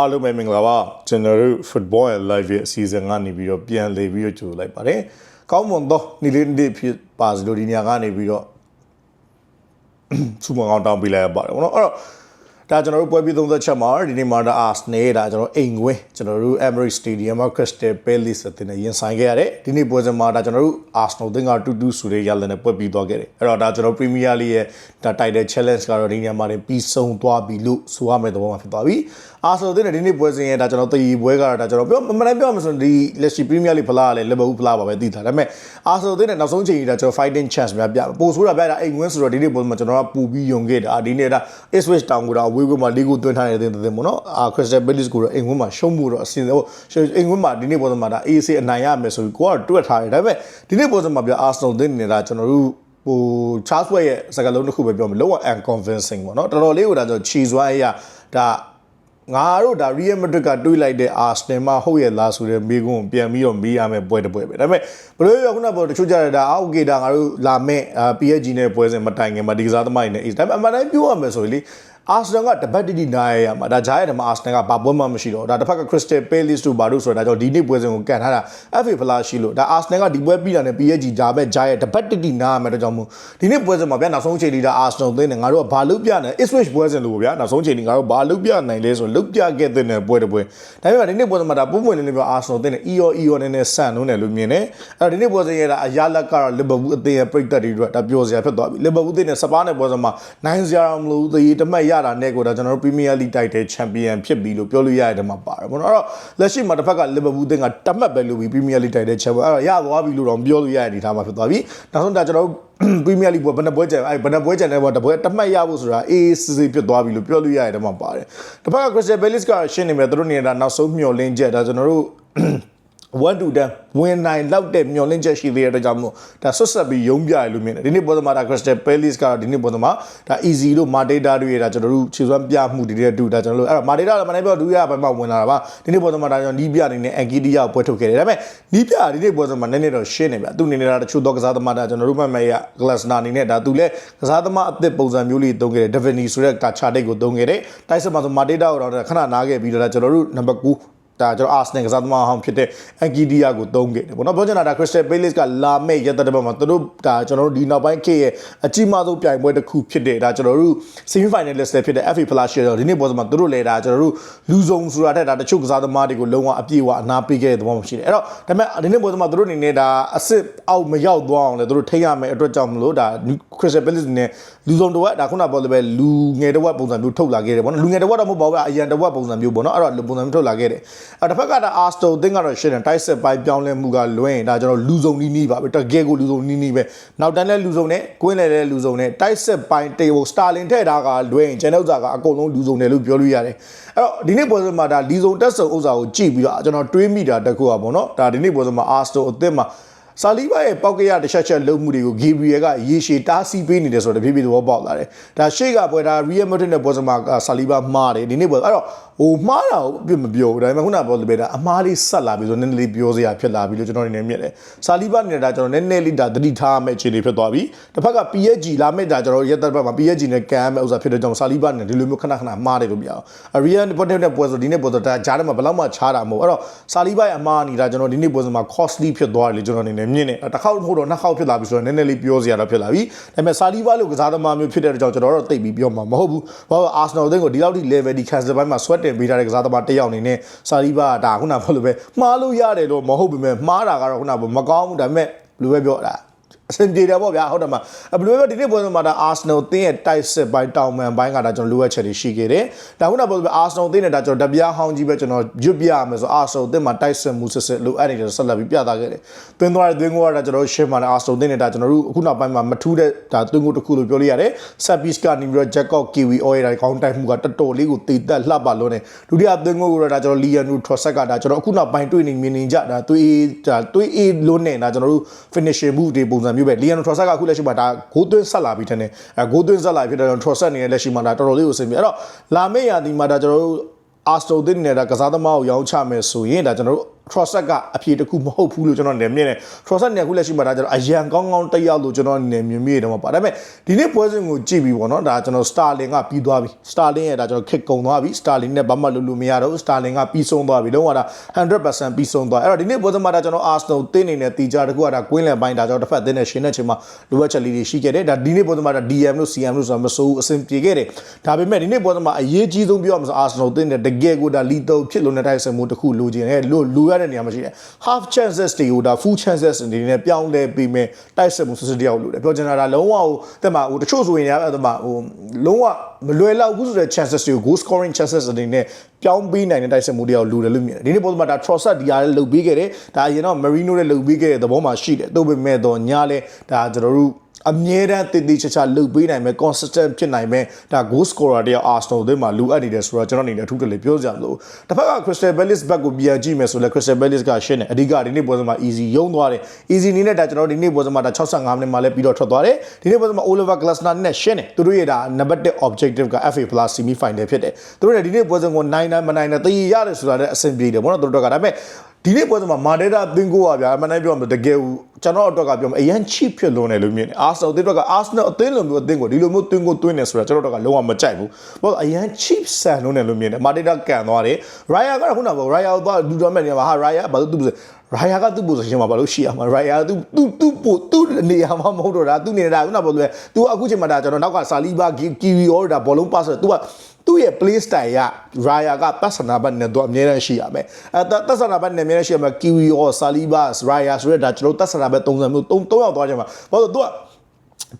အားလုံးပဲမင်္ဂလာပါကျွန်တော်တို့ football and live ရဲ့အစီအစဉ်ကနေပြီးတော့ပြန်လည်ပြီးတော့ကြိုလိုက်ပါတယ်ကောင်းမွန်သောနေ့လေးနေ့ဖြစ်ပါစလို့ဒီနေရာကနေပြီးတော့စူမအောင်တောင်းပေးလိုက်ရပါတယ်ဘောနော်အဲ့တော့ဒါကျွန်တော်တို့ပွဲပြီးသုံးသက်ချက်မှာဒီနေ့မှာဒါ Arsenal ဒါကျွန်တော်အိမ်ဝင်းကျွန်တော်တို့ Emirates Stadium မှာ Crystal Palace အသင်းနဲ့ရင်ဆိုင်ခဲ့ရတယ်ဒီနေ့ပွဲစဉ်မှာဒါကျွန်တော်တို့ Arsenal အသင်းက2-2ဆိုတဲ့ရလဒ်နဲ့ပွဲပြီးသွားခဲ့တယ်အဲ့တော့ဒါကျွန်တော် Premier League ရဲ့ဒါ Title Challenge ကတော့ဒီနေရာမှာတင်ပြီးဆုံးသွားပြီလို့ဆိုရမယ့်သဘောမှာဖြစ်သွားပြီ အာဆယ်အသင်းနဲ့ဒီနေ့ပွဲစဉ်ရဲ့ဒါကျွန်တော်တည်ပွဲကတော့ဒါကျွန်တော်ပြောမနိုင်ပြောမှဆိုရင်ဒီလက်ရှိ Premier League ဖလားကလည်း Liverpool ဖလားပါပဲသိတာဒါပေမဲ့အာဆယ်အသင်းနဲ့နောက်ဆုံးချိန်ကြီးဒါကျွန်တော် fighting chance များပြပို့ဆိုးတာပြတာအိမ်ဝင်းဆိုတော့ဒီနေ့ပွဲမှာကျွန်တော်ကပူပြီးယုံခဲ့တာအာဒီနေ့ဒါ Ipswich Town ကိုတော့ဝေးကွမှာလီကိုသွင်းထားတဲ့တဲ့တဲ့ပေါ့နော်အာ Crystal Palace ကိုတော့အိမ်ဝင်းမှာရှုံးမှုတော့အစင်ဟိုအိမ်ဝင်းမှာဒီနေ့ပွဲမှာဒါ AC အနိုင်ရမယ်ဆိုပြီးကိုကတော့တွက်ထားတယ်ဒါပေမဲ့ဒီနေ့ပွဲမှာပြ Arsenal အသင်းနေတာကျွန်တော်တို့ဟို Charles Way ရဲ့စကားလုံးတစ်ခုပဲပြောမယ်လုံးဝ unconvincing ပေါ့နော်တော်တော်လေးကိုဒါဆိုခြေစွမ်းအရာဒါ ငါတို့ဒါ Real Madrid ကတွေးလိုက်တဲ့ Arsenal မှာဟုတ်ရဲ့လားဆိုတဲ့မိကုန်းကိုပြန်ပြီးတော့မေးရမယ်ပွဲတစ်ပွဲပဲဒါပေမဲ့ဘယ်လိုရောခုနကပြောတချို့ကြတဲ့ဒါအောက်ကေဒါငါတို့လာမဲ့ PSG နဲ့ပွဲစဉ်မတိုင်ခင်မှာဒီကစားသမားတွေနဲ့ Ace ဒါပေမဲ့အမှန်တိုင်းပြောရမယ်ဆိုရင်လေ အာဆနယ်ကတပတ်တိတိနိုင်ရမှာဒါဂျားရဲ့ဓမ္မအာဆနယ်ကဘာပွဲမှမရှိတော့ဒါတစ်ဖက်က Crystal Palace တို့ဘာလို့ဆိုတာဒါကြောင့်ဒီနေ့ပွဲစဉ်ကိုကန်ထားတာ FA ဖလားရှိလို့ဒါအာဆနယ်ကဒီပွဲပြီးတာနဲ့ PSG ဂျာပဲဂျားရဲ့တပတ်တိတိနိုင်ရမှာတော့ကြောင့်မို့ဒီနေ့ပွဲစဉ်မှာဗျာနောက်ဆုံးချိန်ဒီဒါအာဆနယ်သင်းနဲ့ငါတို့ကဘာလို့ပြနိုင် Ipswich ပွဲစဉ်လို့ဗျာနောက်ဆုံးချိန်ဒီငါတို့ဘာလို့ပြနိုင်လဲဆိုလုတ်ပြခဲ့တဲ့ပွဲတစ်ပွဲဒါပေမဲ့ဒီနေ့ပွဲစဉ်မှာဒါပုံပွင့်နေနေပြောအာဆနယ်သင်းနဲ့ EO EO နဲ့နဲ့ဆန်လုံးတယ်လို့မြင်တယ်အဲ့တော့ဒီနေ့ပွဲစဉ်ရဲ့ဒါအရလက်ကတော့ Liverpool အသင်းရဲ့ပြိတ်သက်တွေအတွက်ဒါပြောစရာဖြစ်သွားပြီ Liverpool အသင်းနဲ့စပါးနဲ့ပွဲစဉ်မှာနိုင်စရာမလိုသေးတမတ်ရတာနဲ့ကိုဒါကျွန်တော်တို့ Premier League Title Champion ဖြစ်ပြီလို့ပြောလို့ရတဲ့ထဲမှာပါတယ်ပေါ့နော်အဲ့တော့လက်ရှိမှာတစ်ဖက်က Liverpool အသင်းကတမတ်ပဲလို့ပြီး Premier League Title Champion အဲ့တော့ရသွားပြီလို့တော့ပြောလို့ရတဲ့အနေအထားမှာဖြစ်သွားပြီနောက်ဆုံးဒါကျွန်တော်တို့ Premier League ပွဲဘယ်နှပွဲကျန်အဲ့ဘယ်နှပွဲကျန်တဲ့ဘောတပွဲတမတ်ရဖို့ဆိုတာ ACC ဖြစ်သွားပြီလို့ပြောလို့ရတဲ့ထဲမှာပါတယ်တစ်ဖက်က Crystal Palace ကရှင်းနေမယ်သူတို့နေတာနောက်ဆုံးမျှော်လင့်ချက်ဒါကျွန်တော်တို့ 1 to 10ဝင်နိုင်လောက်တဲ့မျောလင့်ချက်ရှိသေးတဲ့အတွက်ကြောင့်မို့ဒါဆွတ်ဆက်ပြီးရုံးပြရလို့မြင်တယ်ဒီနေ့ပေါ်သမားဒါ Crystal Palace ကတော့ဒီနေ့ပေါ်သမားဒါ easy တို့ Mateta တို့ရတာကျွန်တော်တို့ခြေစွမ်းပြမှုတွေတဲ့တူဒါကျွန်တော်တို့အဲ့တော့ Mateta လည်းမနိုင်ပြောဒုရဘက်မှဝင်လာတာပါဒီနေ့ပေါ်သမားဒါကျွန်တော်နီးပြအနေနဲ့ Ankidia ကိုပွဲထုတ်ခဲ့တယ်ဒါပေမဲ့နီးပြဒီနေ့ပေါ်သမားနည်းနည်းတော့ရှင်းနေဗျသူအနေနဲ့ဒါတချို့သောကစားသမားဒါကျွန်တော်တို့မှတ်မဲ့ရ Glasner အနေနဲ့ဒါသူလည်းကစားသမားအသစ်ပုံစံမျိုးလေးသုံးခဲ့တယ် Devini ဆိုတဲ့ကာချာတိတ်ကိုသုံးခဲ့တယ်တိုက်စမှာဆို Mateta ကိုတော့ခဏနားခဲ့ပြီးတော့ကျွန်တော်တို့ number 9 ဒါကျွန်တော်အာဆနယ်ကစားသမားဟောင်းဖြစ်တဲ့အန်ကီဒီယာကိုသုံးခဲ့တယ်ပေါ့နော်ပြောချင်တာဒါခရစ်စတယ်ပေးလစ်ကလာမဲ့ရက်သက်တစ်ပတ်မှာသူတို့ဒါကျွန်တော်တို့ဒီနောက်ပိုင်းခေတ်ရဲ့အကြီးမားဆုံးပြိုင်ပွဲတစ်ခုဖြစ်တဲ့ဒါကျွန်တော်တို့ semi finalist လည်းဖြစ်တဲ့ FA Plus Share ဒီနေ့ပေါ်စမှာသူတို့လည်းဒါကျွန်တော်တို့လူစုံဆိုတာတဲ့ဒါတချို့ကစားသမားတွေကိုလုံးဝအပြည့်အဝအနာပေးခဲ့တဲ့သဘောမရှိတယ်အဲ့တော့ဒါပေမဲ့ဒီနေ့ပေါ်စမှာသူတို့အနေနဲ့ဒါအစ်စ်အောက်မရောက်သွားအောင်လည်းသူတို့ထိရမယ်အတွက်ကြောင့်မလို့ဒါခရစ်စတယ်ပေးလစ်နဲ့လူစုံတစ်ဝက်ဒါခုနကပြောလို့ပဲလူငယ်တစ်ဝက်ပုံစံမျိုးထုတ်လာခဲ့တယ်ပေါ့နော်လူငယ်တစ်ဝက်တော့မဟုတ်ပါဘူးအရန်တစ်ဝက်ပုံစံမျိုးပေါ့နော်အဲ့တော့လူပုံစံမျိုးထုတ်လာခဲ့တယ်အဲ့တစ်ဖက်ကဒါအာစတိုအသင်းကတော့ရှင်းတယ်တိုက်ဆက်ပိုင်းပြောင်းလဲမှုကလွဲရင်ဒါကျွန်တော်လူစုံနီးနီးပါပဲတကယ်ကိုလူစုံနီးနီးပဲနောက်တန်းလဲလူစုံနဲ့ကွင်းလဲလဲလူစုံနဲ့တိုက်ဆက်ပိုင်းတေဟိုစတာလင်ထည့်တာကလွဲရင်ကျွန်တော်ကအကုန်လုံးလူစုံတယ်လို့ပြောလို့ရတယ်အဲ့တော့ဒီနေ့ပွဲစဉ်မှာဒါလီစုံတက်ဆုံဥစ္စာကိုကြည့်ပြီးတော့ကျွန်တော်တွေးမိတာတခုอ่ะပေါ့နော်ဒါဒီနေ့ပွဲစဉ်မှာအာစတိုအသင်းမှာဆာလီဘာရဲ့ပောက်ကရတစ်ချက်ချက်လုံးမှုတွေကိုဂီဘရီယယ်ကရေရှည်တားဆီးပေးနေတယ်ဆိုတော့တဖြည်းဖြည်းသဘောပေါက်လာတယ်။ဒါရှေ့ကပွဲဒါရီယယ်မက်ဒရစ်နဲ့ပွဲစမှာဆာလီဘာမှားတယ်ဒီနေ့ပွဲအဲ့တော့ ဟိုမှားတာကိုအပြစ်မပြောဘူးဒါပေမဲ့ခုနကပြောလို့ပဲဒါအမှားလေးဆက်လာပြီဆိုနည်းနည်းလေးပြောစရာဖြစ်လာပြီလို့ကျွန်တော်အနေနဲ့မြင်တယ်။ဆာလီဘာနဲ့ဒါကျွန်တော်နည်းနည်းလေးဒါသတိထားမယ့်အခြေအနေဖြစ်သွားပြီ။တစ်ဖက်က PSG လာမယ့်ဒါကျွန်တော်ရက်သက်ဘက်မှာ PSG နဲ့ကန်မဲ့ဥစ္စာဖြစ်တဲ့ကြောင့်ဆာလီဘာနဲ့ဒီလိုမျိုးခဏခဏမှားတယ်လို့ပြောအောင်။ရီယယ်ပေါ်တဲ့ပွဲဆိုဒီနေ့ပွဲဆိုဒါဂျားထဲမှာဘယ်လောက်မှချားတာမဟုတ်အဲ့တော့ဆာလီဘာရဲ့အမှားနေတာကျွန်တော်ဒီနေ့ပွဲဆိုမှာ costly ဖြစ်သွားတယ်လို့ကျွန်တော်အနေနဲ့မြင်တယ်။တစ်ခေါက်မဟုတ်တော့နှစ်ခေါက်ဖြစ်လာပြီဆိုတော့နည်းနည်းလေးပြောစရာတော့ဖြစ်လာပြီဒါပေမဲ့ဆာလီဘာလို့ကစားသမားမျိုးဖြစ်တဲ့ကြောင့်ကျွန်တော်တို့သိပြီးပြောမှာမဟုတ်ဘူးဘာလို့အာဆနယ်အသင်းကိုဒီလောက်ထိ level ဒီ cancel ဘိုင်းမှာ sweat တင်ပေးထားတဲ့ကစားသမားတစ်ယောက်အနေနဲ့ဆာလီဘာကဒါခုနကပြောလို့ပဲမှားလို့ရတယ်လို့မဟုတ်ဘူးမဲ့မှားတာကတော့ခုနကမကောင်းဘူးဒါပေမဲ့ဘယ်လိုပဲပြောတာအ ဆင်ပြေတယ်ပေါ့ဗျာဟုတ်တယ်မဘယ်လိုပဲဒီနေ့ပွဲမှာဒါ Arsenal တင်းရဲ့တိုက်စစ်ပိုင်းတောင်မန်ပိုင်းကဒါကျွန်တော်လိုအပ်ချက်တွေရှိခဲ့တယ်။ဒါခုနကပြောလို့ Arsenal တင်းနဲ့ဒါကျွန်တော်တပြားဟောင်းကြီးပဲကျွန်တော်ရွတ်ပြရမယ်ဆို Arsenal တင်းမှာတိုက်စစ်မှုစစ်စစ်လိုအပ်နေတယ်ဆက်လက်ပြီးပြသခဲ့တယ်။သွင်းသွားတဲ့သွင်းကိုကဒါကျွန်တော်ရှင်းမှာလဲ Arsenal တင်းနဲ့ဒါကျွန်တော်တို့အခုနောက်ပိုင်းမှာမထူးတဲ့ဒါသွင်းကိုတစ်ခုလို့ပြောလို့ရတယ်။ Sapis ကနေပြီးတော့ Jacob Kiwi Oil ဒါကောင်းတိုက်မှုကတော်တော်လေးကိုတည်တက်လှပလွန်းတယ်။ဒုတိယသွင်းကိုကတော့ဒါကျွန်တော် Lianu Trossard ကဒါကျွန်တော်အခုနောက်ပိုင်းတွေ့နေမြင်နေကြဒါသွေးဒါသွေးအေးလွန်းနေဒါကျွန်တော်တို့ finishing move တွေပုံစံမျိုးပဲ Lianu Trossard ကအခုလက်ရှိမှာဒါဂိုးသွင်းဆက်လာပြီထင်တယ်အဲဂိုးသွင်းဆက်လာဖြစ်တဲ့ကြောင့် Trossard နေလက်ရှိမှာဒါတော်တော်လေးကိုအဆင်ပြေအဲ့တော့လာမယ့်ရာသီမှာဒါကျွန်တော်တို့အာစတိုသင်းနဲ့ဒါကစားသမားကိုရောင်းချမယ်ဆိုရင်ဒါကျွန်တော်တို့ Trossard ကအဖြေတစ်ခုမဟုတ်ဘူးလို့ကျွန်တော်နေမြင်တယ် Trossard နေခုလက်ရှိမှာဒါကျွန်တော်အရန်ကောင်းကောင်းတက်ရောက်လို့ကျွန်တော်နေမြင်မိတယ်ပေါ့ဒါပေမဲ့ဒီနေ့ပွဲစဉ်ကိုကြည့်ပြီးပေါ့နော်ဒါကျွန်တော် Starling ကပြီးသွားပြီ Starling ရဲ့ဒါကျွန်တော်ခစ်ကုံသွားပြီ Starling နဲ့ဘာမှလုပ်လို့မရတော့ Starling ကပြီးဆုံးသွားပြီလုံးဝဒါ100%ပြီးဆုံးသွားအဲ့တော့ဒီနေ့ပွဲစဉ်မှာဒါကျွန်တော် Arsenal တင်းနေတဲ့တီကြာတကူကဒါ Queensland ပိုင်းဒါကျွန်တော်တစ်ဖက်တင်းနေရှင်တဲ့ချိန်မှာလိုအပ်ချက်လေးတွေရှိခဲ့တယ်ဒါဒီနေ့ပွဲစဉ်မှာဒါ DM လို့ CM လို့ဆိုတာမစိုးဘူးအဆင်ပြေခဲ့တယ်ဒါပေမဲ့ဒီနေ့ပွဲစဉ်မှာအရေးကြီးဆုံးပြောရမှာဆို Arsenal တင်းတဲ့တကယ်ကိုဒါလီတုံဖြစ်လို့နေတိုင်းစမှုတစ်ခုလိုချင်တယ်လို့လူရတဲ့နေရာမှာရှိတယ် half chances တွေကိုဒါ full chances အနေနဲ့ပြောင်းလဲပေးမယ်တိုက်ဆက်မှုစစ်စစ်တယောက်လို့တယ်ပြောချင်တာဒါလုံးဝဟိုတက်မှာဟိုတချို့ဆိုရင်လည်းတက်မှာဟိုလုံးဝမလွယ်လောက်ဘူးဆိုတဲ့ chances တွေကို goal scoring chances အနေနဲ့ပြောင်းပေးနိုင်တဲ့တိုက်ဆက်မှုတယောက်လိုတယ်လို့မြင်တယ်ဒီနေ့ပုံစံမှာဒါ Trossard ဒီအားလည်းလုပ်ပေးခဲ့တယ်ဒါအရင်တော့ Marino လည်းလုပ်ပေးခဲ့တဲ့သဘောမှာရှိတယ်သို့ပေမဲ့တော့ညာလဲဒါကျွန်တော်တို့ အမြဲတမ်းတည်တည်ချာချာလုပ်ပေးနိုင်မယ် consistent ဖြစ်နိုင်မယ်ဒါ goal scorer တယောက် Arsenal တွေမှာလိုအပ်နေတယ်ဆိုတော့ကျွန်တော်အနေနဲ့အထူးတလေပြောကြမလို့တစ်ဖက်က Crystal Palace back ကိုပြန်ကြည့်မယ်ဆိုလဲ Crystal Palace ကရှင်းတယ်အဓိကဒီနေ့ပွဲစဉ်မှာ easy ရုံးသွားတယ် easy နည်းနဲ့ဒါကျွန်တော်ဒီနေ့ပွဲစဉ်မှာဒါ65မိနစ်မှာလဲပြီးတော့ထွက်သွားတယ်ဒီနေ့ပွဲစဉ်မှာ Oliver Glasner နဲ့ရှင်းတယ်သူတို့ရဲ့ဒါ number 1 objective က FA Plus semi final ဖြစ်တယ်သူတို့လည်းဒီနေ့ပွဲစဉ်ကိုနိုင်နိုင်မနိုင်နိုင်တည်ရတယ်ဆိုတာလည်းအဆင်ပြေတယ်ဘောနော်သူတို့ကဒါပေမဲ့ ဒီနေ့ပွဲစဉ်မှာမာဒေတာသင်ကိုကဗျာအမှန်တမ်းပြောမှတကယ်ကျွန်တော်အတွက်ကပြောမှအရန် cheap ဖြစ်လွန်တယ်လို့မြင်တယ် Arsenal အသင်းအတွက်က Arsenal အသင်းလိုမျိုးအသင်းကိုဒီလိုမျိုးသွင်းကိုသွင်းနေဆိုတာကျွန်တော်တို့ကလုံးဝမကြိုက်ဘူးဘာလို့အရန် cheap ဆန်လွန်တယ်လို့မြင်တယ်မာဒေတာကန်သွားတယ် Raya ကတော့ခုနကပြော Raya ကဒူတော်မဲ့နေမှာဟာ Raya ဘာလို့သူရာယာကသူ့ position မှာဘာလို့ရှိရမှာရာယာသူသူသူ့ပိုသူ့နေရာမှာမဟုတ်တော့တာသူနေတာခုနကပြောလို့သူအခုချိန်မှာဒါကျွန်တော်နောက်ကဆာလီဘာကီဝီအော်ဒါဘောလုံးပါဆိုသူက သူ့ရဲ့ play style ကရာယာကပတ်စနာဘတ်နဲ့တော့အများကြီးရှိရမယ်အဲပတ်စနာဘတ်နဲ့အများကြီးရှိရမယ်ကီဝီအော်ဆာလီဘာရာယာဆိုတဲ့ဒါကျွန်တော်ပတ်စနာဘတ်ပုံစံမျိုး၃၃ယောက်သွားချိန်မှာဘာလို့သူက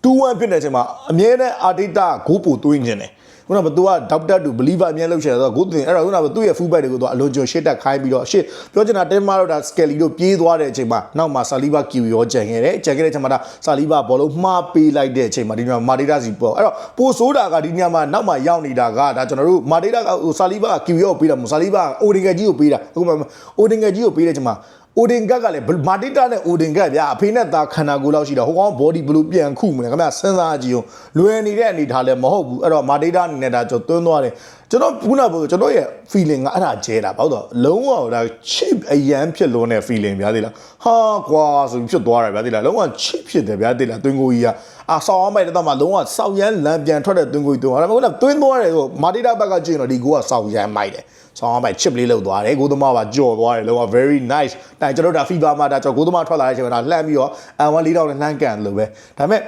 2-1ဖြစ်နေချိန်မှာအမြဲတမ်းအာတီတာဂိုးပိုသွင်းနေတယ် ခုနကသူကဒေါက်တာတူ believer အမြဲလှုပ်ရှားဆိုတော့ဂိုးတင်အဲ့တော့ခုနကသူ့ရဲ့ full back တွေကိုသူအလွန်ကျွံရှစ်တက်ခိုင်းပြီးတော့ရှစ်ပြောချင်တာတင်းမာတော့ဒါ skelly တို့ပြေးသွားတဲ့အချိန်မှာနောက်မှာ saliba q ရောကြံခဲ့တယ်ကြံခဲ့တဲ့အချိန်မှာဒါ saliba ဘောလုံးမှားပေးလိုက်တဲ့အချိန်မှာဒီမှာ martita စီပေါ်အဲ့တော့ပိုဆိုးတာကဒီညမှာနောက်မှာရောက်နေတာကဒါကျွန်တော်တို့ martita ကဟို saliba q ရောပေးတာမဟုတ် saliba အိုဒင်ဂက်ကြီးကိုပေးတာအခုမှအိုဒင်ဂက်ကြီးကိုပေးတဲ့အချိန်မှာ အိုဒင်ဂက်ကလည်းမာတီတာနဲ့အိုဒင်ဂက်ဗျာအဖေနဲ့သားခန္ဓာကိုယ်လောက်ရှိတာဟိုကောင် body ဘလို့ပြန်ခုမလဲခင်ဗျစဉ်းစားကြည့်အောင်လွယ်နေတဲ့အနေထားလည်းမဟုတ်ဘူးအဲ့တော့မာတီတာအနေနဲ့ဒါကျွန်တော်သွင်းသွားတယ်ကျွန်တော်ခုနကပြောကျွန်တော်ရဲ့ feeling ကအဲ့ဒါကျဲတာပေါ့တော့လုံးဝဒါ cheap အရန်ဖြစ်လုံးတဲ့ feeling ဗျာသိလားဟာကွာဆိုပြီးဖြစ်သွားတယ်ဗျာသိလားလုံးဝ cheap ဖြစ်တယ်ဗျာသိလားတွင်းကိုကြီးကအာဆောင်းအောင်မိုက်တော့မှလုံးဝစောက်ရမ်းလမ်းပြန်ထွက်တဲ့တွင်းကိုကြီးတွင်းသွားတယ်ခုနကတွင်းသွားတယ်ဟိုမာတီတာဘက်ကကြည့်ရင်တော့ဒီကိုကစောက်ရမ်းမိုက်တယ်ဆောင်းအောင်မိုက် chip လေးလောက်သွားတယ်ကိုသမားပါကြော်သွားတယ်လုံးဝ very nice တိုင်ကျွန်တော်ဒါ FIFA မှာဒါကျွန်တော်ကိုသမားထွက်လာတဲ့အချိန်မှာဒါလှမ်းပြီးတော့ N1 ၄တောင်နဲ့လှမ်းကန်လို့ပဲဒါပေမဲ့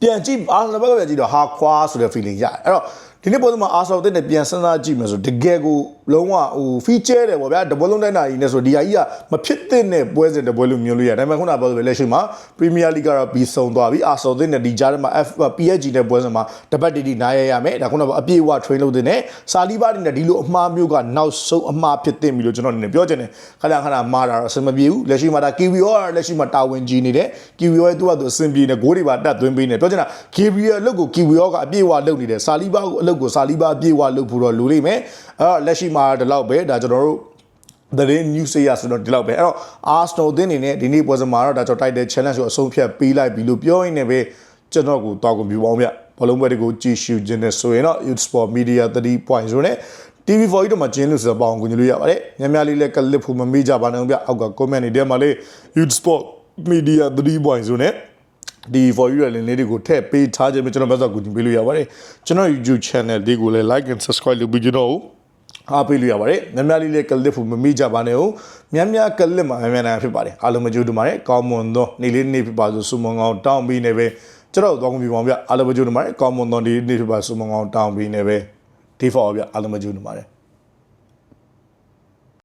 ပြန်ကြည့်အာဆနယ်ဘက်ကပြန်ကြည့်တော့ဟာခွာဆိုတဲ့ feeling ရတယ်အဲ့တော့ ဒီနေ့ပုံစံမှာအာဆနယ်တဲ့ပြန်စဉ်းစားကြည့်မယ်ဆိုတကယ်ကို လုံးဝဟို feature တယ်ပေါ့ဗျာတပွဲလုံးတိုင်းနိုင်နေဆိုဒီဟာကြီးကမဖြစ်တဲ့နဲ့ပွဲစဉ်တပွဲလို့မျိုးလို့ရတယ်ဒါပေမဲ့ခုနကပြောဆိုလက်ရှိမှာ Premier League ကတော့ပြီးဆုံးသွားပြီအာဆနယ်တဲ့ဒီကြားထဲမှာ F PSG နဲ့ပွဲစဉ်မှာတပတ်တီတီနိုင်ရရမယ်ဒါခုနကအပြည့်အဝ train လုပ်တဲ့နဲ့စာလီဘာတွေနဲ့ဒီလိုအမှားမျိုးကနောက်ဆုံးအမှားဖြစ်တဲ့ပြီလို့ကျွန်တော်အနေနဲ့ပြောချင်တယ်ခဏခဏမှားတာတော့အဆင်မပြေဘူးလက်ရှိမှာဒါ KVO ကလက်ရှိမှာတာဝန်ကြီးနေတယ် KVO ရဲ့သူကသူအဆင်ပြေနေဂိုးတွေပါတက်သွင်းပေးနေပြောချင်တာ KVO အလုပ်ကို KVO ကအပြည့်အဝလုပ်နေတယ်စာလီဘာကိုအလုပ်ကိုစာလီဘာအပြည့်အဝလုပ်ဖို့တော့လိုလိမ့်မယ်အဲ့တော့လက်ရှိမှာဒီလောက်ပဲဒါကျွန်တော်တို့သတင်း news ရဆိုတော့ဒီလောက်ပဲအဲ့တော့ Arsenal တင်းနေနဲ့ဒီနေ့ပွဲစဉ်မှာတော့ဒါကျွန်တော် title challenge ကိုအဆုံးဖြတ်ပေးလိုက်ပြီလို့ပြောရင်းနဲ့ပဲကျွန်တော်ကိုတောက်ကွန်ပြူပေါင်းပြဘလုံးပွဲတွေကိုကြည့်ရှုခြင်းနဲ့ဆိုရင်တော့ Youth Sport Media 3.0နဲ့ TV4 ကြီးတော့မှကျင်းလို့ဆိုတော့ပေါအောင်ကူညီလို့ရပါတယ်ညများလေးလည်းကလစ်ဖို့မမေ့ကြပါနဲ့ဗျအောက်က comment တွေထဲမှာလေး Youth Sport Media 3.0နဲ့ဒီ for you လည်းလေးတွေကိုထည့်ပေးထားခြင်းပဲကျွန်တော်ဘက်ကတော့ကူညီပေးလို့ရပါတယ်ကျွန်တော် YouTube channel လေးကိုလည်း like and subscribe လုပ်ပြီးကျွန်တော် အားပေးလို့ရပါတယ်။များများလေးလေးကလစ်ဖို့မမိကြပါနဲ့ဟုတ်။များများကလစ်မှာများများနိုင်ဖြစ်ပါတယ်။အားလုံးမကြိုးတူပါတယ်။ကောင်းမွန်သောနေ့လေးနေ့ဖြစ်ပါစို့ဆုမွန်ကောင်းတောင်းပြီးနေပဲကျွန်တော်တို့သွားကုန်ပြီပါဗျ။အားလုံးမကြိုးတူပါတယ်။ကောင်းမွန်သောနေ့လေးနေ့ဖြစ်ပါဆုမွန်ကောင်းတောင်းပြီးနေပဲဒီဖော်ဗျ။အားလုံးမကြိုးတူပါတယ်။